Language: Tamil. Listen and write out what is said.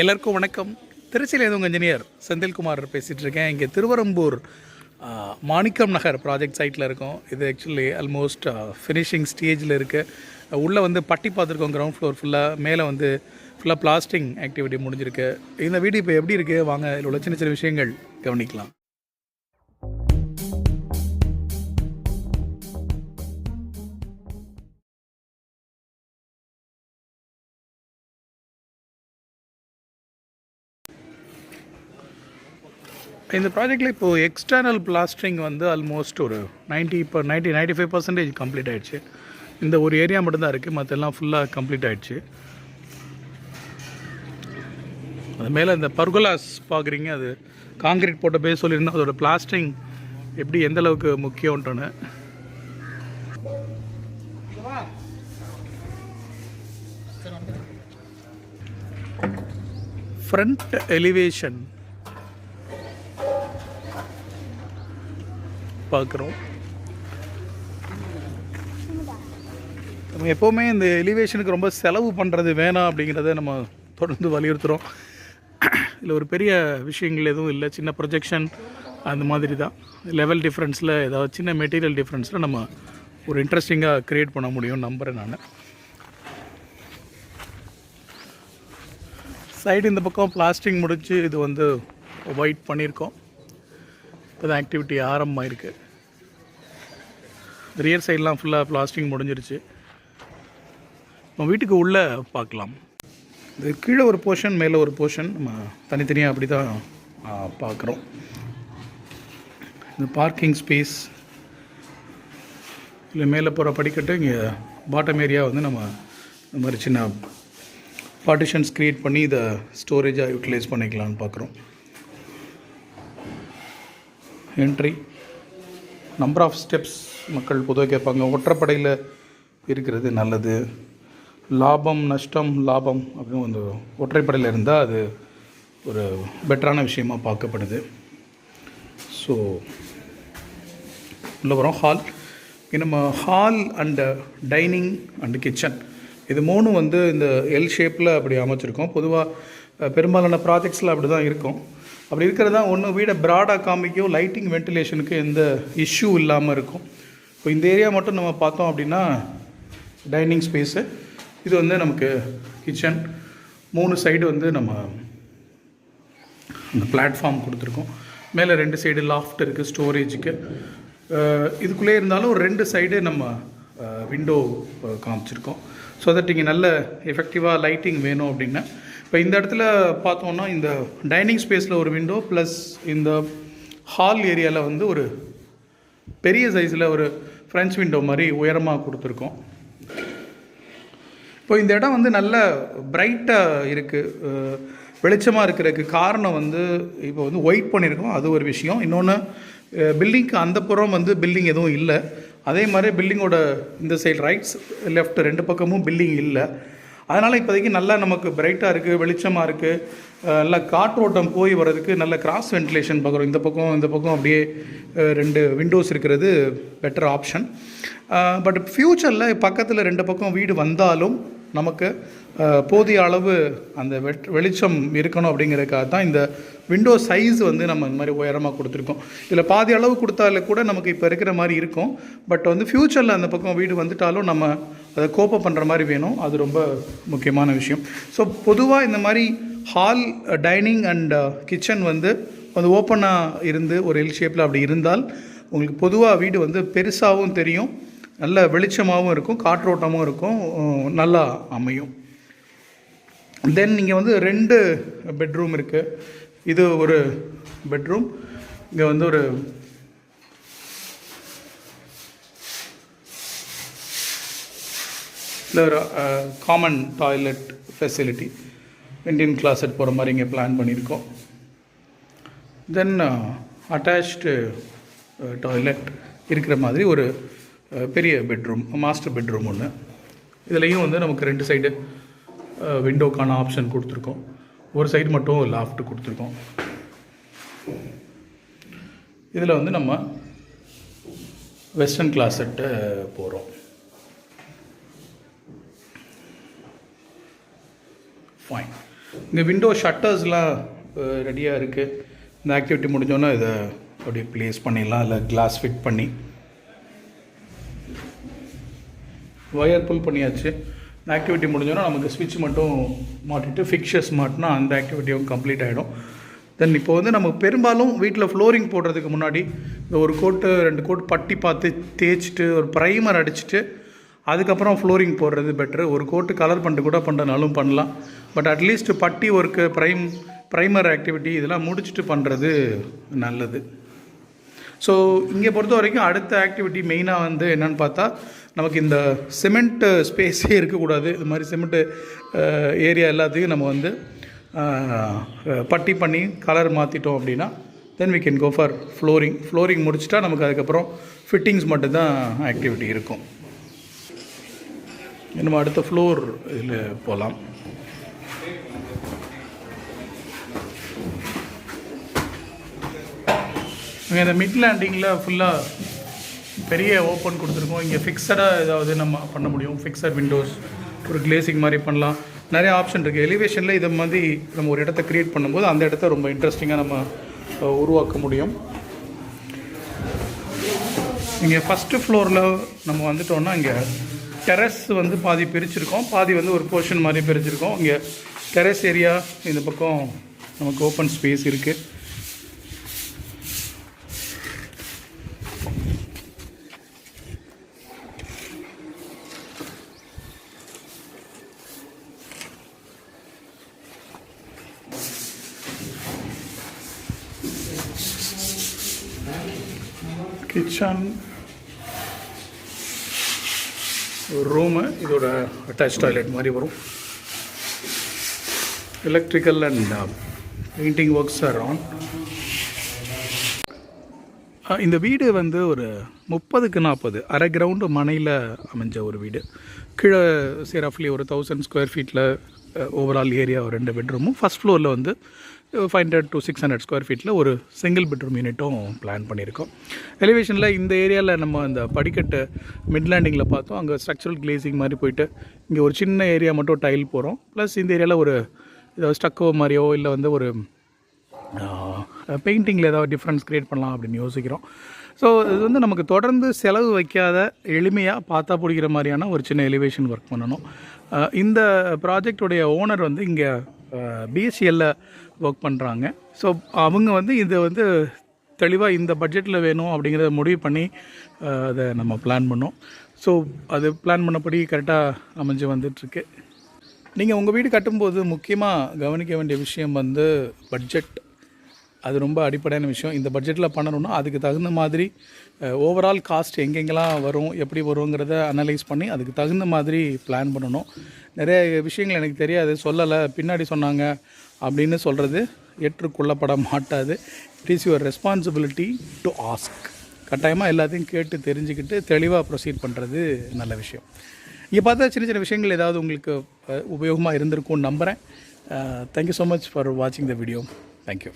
எல்லாருக்கும் வணக்கம். திருச்சியில் எதுவும் இன்ஜினியர் செந்தில்குமார் பேசிகிட்டு இருக்கேன் இங்கே திருவரம்பூர் மாணிக்கம் நகர் ப்ராஜெக்ட் சைட்டில் இருக்கோம். இது ஆக்சுவலி ஆல்மோஸ்ட் ஃபினிஷிங் ஸ்டேஜில் இருக்குது உள்ளே வந்து பட்டி பார்த்துருக்கோம் கிரவுண்ட் ஃப்ளோர் ஃபுல்லாக மேலே வந்து ஃபுல்லாக பிளாஸ்டிங் ஆக்டிவிட்டி முடிஞ்சிருக்கு. இந்த வீடு இப்போ எப்படி இருக்குது வாங்க இதில் உள்ள சின்ன சின்ன விஷயங்கள் கவனிக்கலாம். இந்த ப்ராஜெக்டில் இப்போது எக்ஸ்டர்னல் பிளாஸ்டரிங் வந்து ஆல்மோஸ்ட் ஒரு நைன்ட்டி இப்போ ninety ninety five percentage complete ஆயிடுச்சு. இந்த ஒரு ஏரியா மட்டும்தான் இருக்குது மற்றெல்லாம் ஃபுல்லாக கம்ப்ளீட் ஆகிடுச்சு அது மேலே இந்த பர்குலாஸ் பார்க்குறீங்க அது காங்கிரீட் போட்ட பேர் சொல்லியிருந்தோம் அதோட பிளாஸ்டிங் எப்படி எந்த அளவுக்கு முக்கியம்ன்றன்னு ஃப்ரண்ட் எலிவேஷன் பார்க்குறோம். நம்ம எப்போவுமே இந்த எலிவேஷனுக்கு ரொம்ப செலவு பண்ணுறது வேணாம் அப்படிங்கிறத நம்ம தொடர்ந்து வலியுறுத்துகிறோம் இல்லை ஒரு பெரிய விஷயங்கள் எதுவும் இல்லை. சின்ன ப்ரொஜெக்ஷன் அந்த மாதிரி தான். லெவல் டிஃப்ரென்ஸில் ஏதாவது சின்ன மெட்டீரியல் டிஃப்ரென்ஸில் நம்ம ஒரு இன்ட்ரெஸ்டிங்காக க்ரியேட் பண்ண முடியும் நம்புகிறேன் நான். சைடு இந்த பக்கம் பிளாஸ்டிங் முடிஞ்சு இது வந்து ஒயிட் பண்ணியிருக்கோம் இப்போ தான் ஆக்டிவிட்டி ஆரம்பமாயிருக்கு ரியர் சைட்லாம் ஃபுல்லாக பிளாஸ்டிங் முடிஞ்சிருச்சு. நம்ம வீட்டுக்கு உள்ளே பார்க்கலாம். இது கீழே ஒரு போர்ஷன் மேலே ஒரு போர்ஷன் நம்ம தனித்தனியாக அப்படி தான் பார்க்குறோம். இந்த பார்க்கிங் ஸ்பேஸ் இல்லை மேலே போகிற படிக்கட்டு இங்கே பாட்டம் ஏரியா வந்து நம்ம இந்த மாதிரி சின்ன பார்ட்டிஷன்ஸ் க்ரியேட் பண்ணி இதை ஸ்டோரேஜாக யூட்டிலைஸ் பண்ணிக்கலான்னு பார்க்குறோம். என்ட்ரி நம்பர் ஆஃப் ஸ்டெப்ஸ் மக்கள் பொதுவாக கேட்பாங்க. ஒற்றைப்படையில் இருக்கிறது நல்லது. லாபம் நஷ்டம் லாபம் அப்படின்னு வந்து ஒற்றைப்படையில் இருந்தால் அது ஒரு பெட்டரான விஷயமாக பார்க்கப்படுது. ஸோ உள்ள வரோம் ஹால் இங்கே நம்ம hall and dining and kitchen இது மூணும் வந்து இந்த எல் ஷேப்பில் அப்படி அமைச்சிருக்கோம். பொதுவாக பெரும்பாலான ப்ராஜெக்ட்ஸில் அப்படி தான் இருக்கும். அப்படி இருக்கிறதா ஒன்று வீடை ப்ராடாக காமிக்கும் லைட்டிங் வென்டிலேஷனுக்கு எந்த இஷ்யூ இல்லாமல் இருக்கும். இப்போ இந்த ஏரியா மட்டும் நம்ம பார்த்தோம் அப்படின்னா டைனிங் ஸ்பேஸு இது வந்து நமக்கு கிச்சன் மூணு சைடு வந்து நம்ம அந்த பிளாட்ஃபார்ம் கொடுத்துருக்கோம். மேலே ரெண்டு சைடு லாஃப்ட் இருக்குது ஸ்டோரேஜுக்கு இதுக்குள்ளே இருந்தாலும் ஒரு ரெண்டு சைடு நம்ம விண்டோ காமிச்சிருக்கோம். ஸோ தட் இங்கே நல்ல எஃபெக்டிவாக லைட்டிங் வேணும் அப்படின்னா இப்போ இந்த இடத்துல பார்த்தோன்னா இந்த டைனிங் ஸ்பேஸில் ஒரு விண்டோ ப்ளஸ் இந்த ஹால் ஏரியாவில் வந்து ஒரு பெரிய சைஸில் ஒரு ஃப்ரெஞ்ச் விண்டோ மாதிரி உயரமாக கொடுத்துருக்கோம். இப்போ இந்த இடம் வந்து நல்ல பிரைட்டாக இருக்குது வெளிச்சமாக இருக்கிறதுக்கு காரணம் வந்து இப்போ வந்து ஒயிட் பண்ணியிருக்கோம். அது ஒரு விஷயம். இன்னொன்று பில்டிங்க்கு அந்த புறம் வந்து பில்டிங் எதுவும் இல்லை. அதே மாதிரி பில்டிங்கோட இந்த சைடு ரைட்ஸ் லெஃப்ட் ரெண்டு பக்கமும் பில்டிங் இல்லை. அதனால் இப்போதைக்கு நல்லா நமக்கு பிரைட்டாக இருக்குது வெளிச்சமாக இருக்குது நல்லா காற்றோட்டம் போய் வர்றதுக்கு நல்ல கிராஸ் வென்டிலேஷன் பார்க்குறோம். இந்த பக்கம் இந்த பக்கம் அப்படியே ரெண்டு விண்டோஸ் இருக்கிறது பெட்டர் ஆப்ஷன் பட் ஃப்யூச்சரில் பக்கத்தில் ரெண்டு பக்கம் வீடு வந்தாலும் நமக்கு போதிய அளவு அந்த வெட் வெளிச்சம் இருக்கணும் அப்படிங்கிறதுக்காக தான் இந்த விண்டோ சைஸ் வந்து நம்ம இந்த மாதிரி உயரமாக கொடுத்துருக்கோம். இதில் பாதி அளவு கொடுத்தாலே கூட நமக்கு இப்போ இருக்கிற மாதிரி இருக்கும். பட் வந்து ஃப்யூச்சரில் அந்த பக்கம் வீடு வந்துட்டாலும் நம்ம அதை கோப்ப பண்ணுற மாதிரி வேணும். அது ரொம்ப முக்கியமான விஷயம். ஸோ பொதுவாக இந்த மாதிரி ஹால் டைனிங் அண்ட் கிச்சன் வந்து அது ஓப்பனாக இருந்து ஒரு எல் ஷேப்பில் அப்படி இருந்தால் உங்களுக்கு பொதுவாக வீடு வந்து பெருசாகவும் தெரியும் நல்ல வெளிச்சமாகவும் இருக்கும் காற்றோட்டமும் இருக்கும் நல்லா அமையும். தென் இங்கே வந்து ரெண்டு பெட்ரூம் இருக்குது இது ஒரு பெட்ரூம் இங்கே வந்து ஒரு இல்லை ஒரு common toilet facility Indian closet போகிற மாதிரி இங்கே பிளான் பண்ணியிருக்கோம் தென் அட்டாச்டு டாய்லெட் இருக்கிற மாதிரி ஒரு பெரிய பெட்ரூம் மாஸ்டர் பெட்ரூம் ஒன்று இதுலேயும் வந்து நமக்கு ரெண்டு சைடு விண்டோக்கான ஆப்ஷன் கொடுத்துருக்கோம். ஒரு சைடு மட்டும் லாஃப்ட் கொடுத்துருக்கோம். இதில் வந்து நம்ம வெஸ்டர்ன் கிளாஸெட்டு போகிறோம் ஃபைன் இங்கே விண்டோ ஷட்டர்ஸ்லாம் ரெடியாக இருக்குது இந்த ஆக்டிவிட்டி முடிஞ்சோன்னா இதை அப்படியே ப்ளேஸ் பண்ணிடலாம். இல்லை கிளாஸ் ஃபிட் பண்ணி. ஒயர் புல் பண்ணியாச்சு. இந்த ஆக்டிவிட்டி முடிஞ்சோன்னா நமக்கு ஸ்விட்ச் மட்டும் மாட்டிட்டு ஃபிக்ஷர்ஸ் மாட்டினா அந்த ஆக்டிவிட்டியும் கம்ப்ளீட் ஆகிடும் தென் இப்போ வந்து நம்ம பெரும்பாலும் வீட்டில் ஃப்ளோரிங் போடுறதுக்கு முன்னாடி இந்த ஒரு கோட்டு ரெண்டு கோட் பட்டி பார்த்து தேய்ச்சிட்டு ஒரு ப்ரைமர் அடிச்சுட்டு அதுக்கப்புறம் ஃப்ளோரிங் போடுறது பெட்ரு ஒரு கோட்டு கலர் பண்ணிட்டு கூட பண்ணுறதுனாலும் பண்ணலாம். But at least putty work prime primer activity இதெல்லாம் முடிச்சுட்டு பண்ணுறது நல்லது. ஸோ இங்கே பொறுத்த வரைக்கும் அடுத்த ஆக்டிவிட்டி மெயினாக வந்து என்னென்னு பார்த்தா நமக்கு இந்த சிமெண்ட்டு ஸ்பேஸே இருக்கக்கூடாது. இது மாதிரி சிமெண்ட்டு ஏரியா எல்லாத்தையும் நம்ம வந்து பட்டி பண்ணி கலர் மாற்றிட்டோம் அப்படின்னா then we can go for flooring flooring முடிச்சிட்டா நமக்கு அதுக்கப்புறம் ஃபிட்டிங்ஸ் மட்டும்தான் ஆக்டிவிட்டி இருக்கும். நம்ம அடுத்த ஃப்ளோர் இதில் போகலாம். இங்கே இந்த மிட் லேண்டிங்கில் ஃபுல்லாக பெரிய ஓப்பன் கொடுத்துருக்கோம். இங்கே ஃபிக்ஸடாக ஏதாவது நம்ம பண்ண முடியும். ஃபிக்ஸட் விண்டோஸ் ஒரு கிளேசிங் மாதிரி பண்ணலாம். நிறைய ஆப்ஷன் இருக்குது எலிவேஷனில் இதை மாதிரி நம்ம ஒரு இடத்த க்ரியேட் பண்ணும்போது அந்த இடத்த ரொம்ப இன்ட்ரெஸ்டிங்காக நம்ம உருவாக்க முடியும். இங்கே ஃபஸ்ட்டு ஃப்ளோரில் நம்ம வந்துட்டோன்னா இங்கே டெரஸ் வந்து பாதி பிரிச்சிருக்கோம். பாதி வந்து ஒரு போர்ஷன் மாதிரி பிரிச்சிருக்கோம். இங்கே டெரஸ் ஏரியா இந்த பக்கம் நமக்கு ஓப்பன் ஸ்பேஸ் இருக்குது கிச்சன் ரூமு இதோட அட்டாச் டாய்லெட் மாதிரி வரும். Electrical and painting works are on இந்த வீடு வந்து ஒரு முப்பதுக்கு நாற்பது அரை கிரவுண்டு மனையில் அமைஞ்ச ஒரு வீடு. கீழே சரி ரஃப்லி ஒரு தௌசண்ட் ஸ்கொயர் ஃபீட்டில் ஓவரால் ஏரியா ஒரு ரெண்டு பெட்ரூமும் ஃபஸ்ட் ஃப்ளோரில் வந்து five hundred to six hundred square ஃபீட்டில் ஒரு சிங்கிள் பெட்ரூம் யூனிட்டும் பிளான் பண்ணியிருக்கோம். எலிவேஷனில் இந்த ஏரியாவில் நம்ம இந்த படிக்கட்டு மிட்லேண்டிங்கில் பார்த்தோம். அங்கே ஸ்ட்ரக்சரல் கிளேசிங் மாதிரி போயிட்டு இங்கே ஒரு சின்ன ஏரியா மட்டும் டைல் போகிறோம் ப்ளஸ் இந்த ஏரியாவில் ஒரு ஏதாவது ஸ்டக்கோ மாதிரியோ இல்லை வந்து ஒரு பெயிண்டிங்கில் ஏதாவது டிஃப்ரென்ஸ் க்ரியேட் பண்ணலாம் அப்படின்னு யோசிக்கிறோம். ஸோ இது வந்து நமக்கு தொடர்ந்து செலவு வைக்காத எளிமையாக பார்த்தா பிடிக்கிற மாதிரியான ஒரு சின்ன எலிவேஷன் ஒர்க் பண்ணணும். இந்த ப்ராஜெக்டுடைய ஓனர் வந்து இங்கே பிஎஸ்சிஎல்லில் ஒர்க் பண்ணுறாங்க ஸோ அவங்க வந்து இதை வந்து தெளிவாக இந்த பட்ஜெட்டில் வேணும் அப்படிங்கிறத முடிவு பண்ணி அதை நம்ம பிளான் பண்ணோம். ஸோ அது பிளான் பண்ணபடி கரெக்டாக அமைஞ்சு வந்துட்டுருக்கு. நீங்கள் உங்கள் வீடு கட்டும்போது முக்கியமாக கவனிக்க வேண்டிய விஷயம் வந்து பட்ஜெட் அது ரொம்ப அடிப்படையான விஷயம். இந்த பட்ஜெட்டில் பண்ணணும்னா அதுக்கு தகுந்த மாதிரி ஓவரால் காஸ்ட் எங்கெங்கெல்லாம் வரும் எப்படி வருங்கிறத அனலைஸ் பண்ணி அதுக்கு தகுந்த மாதிரி பிளான் பண்ணணும். நிறைய விஷயங்கள் எனக்கு தெரியாது சொல்லலை. பின்னாடி சொன்னாங்க அப்படின்னு சொல்கிறது ஏற்றுக்கொள்ளப்பட மாட்டாது it is your responsibility to ask கட்டாயமாக எல்லாத்தையும் கேட்டு தெரிஞ்சுக்கிட்டு தெளிவாக ப்ரொசீட் பண்ணுறது நல்ல விஷயம். இங்கே பார்த்தா சின்ன சின்ன விஷயங்கள் ஏதாவது உங்களுக்கு உபயோகமாக இருந்திருக்கும்னு நம்புகிறேன் தேங்க்யூ ஸோ மச் ஃபார் வாட்சிங் த வீடியோ தேங்க்யூ